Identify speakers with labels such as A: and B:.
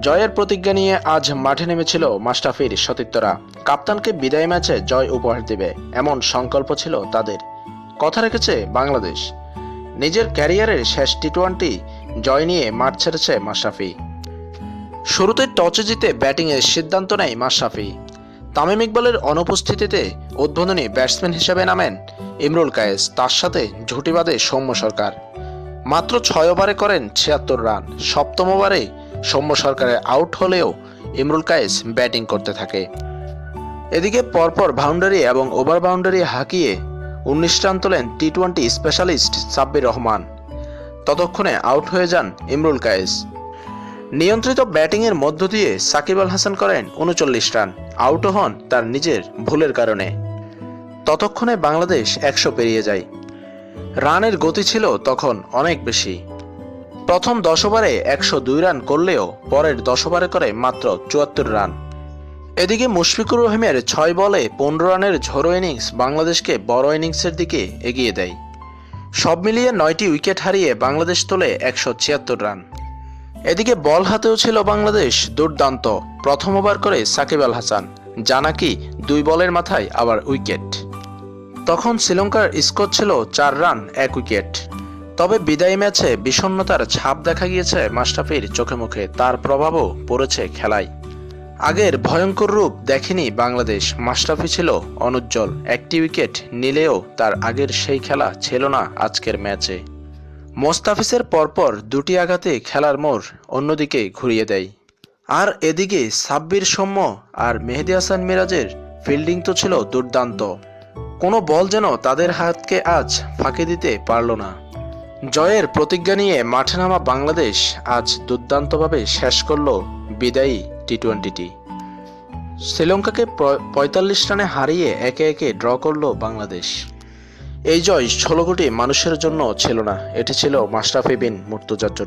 A: জয়ের প্রতিজ্ঞা নিয়ে আজ মাঠে নেমেছিল মাস্টাফির সতীর্থরা। কাপ্তানকে বিদায় ম্যাচে জয় উপহার দেবে, এমন সংকল্প ছিল তাদের। কথা রেখেছে বাংলাদেশ। নিজের ক্যারিয়ারের শেষ টি টোয়েন্টি জয় নিয়ে মাঠ ছেড়েছে মাশরাফি। শুরুতে টচে জিতে ব্যাটিংয়ের সিদ্ধান্ত নেয় মাশরাফি। তামিম ইকবালের অনুপস্থিতিতে উদ্বোধনী ব্যাটসম্যান হিসেবে নামেন ইমরুল কায়েস, তার সাথে ঝুটি বাঁধে সৌম্য সরকার। মাত্র ছয় ওভারে করেন ছিয়াত্তর রান, সপ্তম ওভারে সৌম্য সরকারের আউট হলেও ইমরুল কায়েস ব্যাটিং করতে থাকে। এদিকে পরপর বাউন্ডারি এবং ওভার বাউন্ডারি হাঁকিয়ে উনিশ রান তোলেন T twenty specialist Sabbir Rahman. ততক্ষণে আউট হয়ে যান ইমরুল কায়েস। নিয়ন্ত্রিত ব্যাটিংয়ের মধ্য দিয়ে সাকিব আল হাসান করেন উনচল্লিশ রান আউটও হন তার নিজের ভুলের কারণে। ততক্ষণে বাংলাদেশ একশো পেরিয়ে যায়। রানের গতি ছিল তখন অনেক বেশি। প্রথম দশ ওভারে একশো দুই রান করলেও পরের দশ ওভারে করে মাত্র চুয়াত্তর রান। এদিকে মুশফিকুর রহিমের ছয় বলে পনেরো রানের ঝোড়ো ইনিংস বাংলাদেশকে বড় ইনিংসের দিকে এগিয়ে দেয়। সব মিলিয়ে নয়টি উইকেট হারিয়ে বাংলাদেশ তোলে একশো ছিয়াত্তর রান। এদিকে বল হাতেও ছিল বাংলাদেশ দুর্দান্ত। প্রথম ওভার করে সাকিব আল হাসান, যা নাকি দুই বলের মাথায় আবার উইকেট। তখন শ্রীলঙ্কার স্কোর ছিল চার রান, এক উইকেট। তবে বিদায়ী ম্যাচে বিষণ্ণতার ছাপ দেখা গিয়েছে মাস্টাফির চোখে মুখে। তার প্রভাবও পড়েছে খেলায়। আগের ভয়ঙ্কর রূপ দেখেনি বাংলাদেশ। মাস্টাফি ছিল অনুজ্জ্বল। একটি উইকেট নিলেও তার আগের সেই খেলা ছিল না আজকের ম্যাচে। মোস্তাফিজের পরপর দুটি আঘাতে খেলার মোড় অন্যদিকে ঘুরিয়ে দেয়। আর এদিকে সাব্বির সৌম্য আর মেহেদি হাসান মিরাজের ফিল্ডিং তো ছিল দুর্দান্ত। কোনো বল যেন তাদের হাতকে আজ ফাঁকি দিতে পারল না। জয়ের প্রতিজ্ঞা নিয়ে মাঠে নামা বাংলাদেশ আজ দুর্দান্তভাবে শেষ করল বিদায়ী টি টোয়েন্টিটি শ্রীলঙ্কাকে পঁয়তাল্লিশ রানে হারিয়ে একে একে ড্র করল বাংলাদেশ। এই জয় ষোলো কোটি মানুষের জন্য ছিল না, এটি ছিল মাশরাফি বিন মুর্তজার জন্য।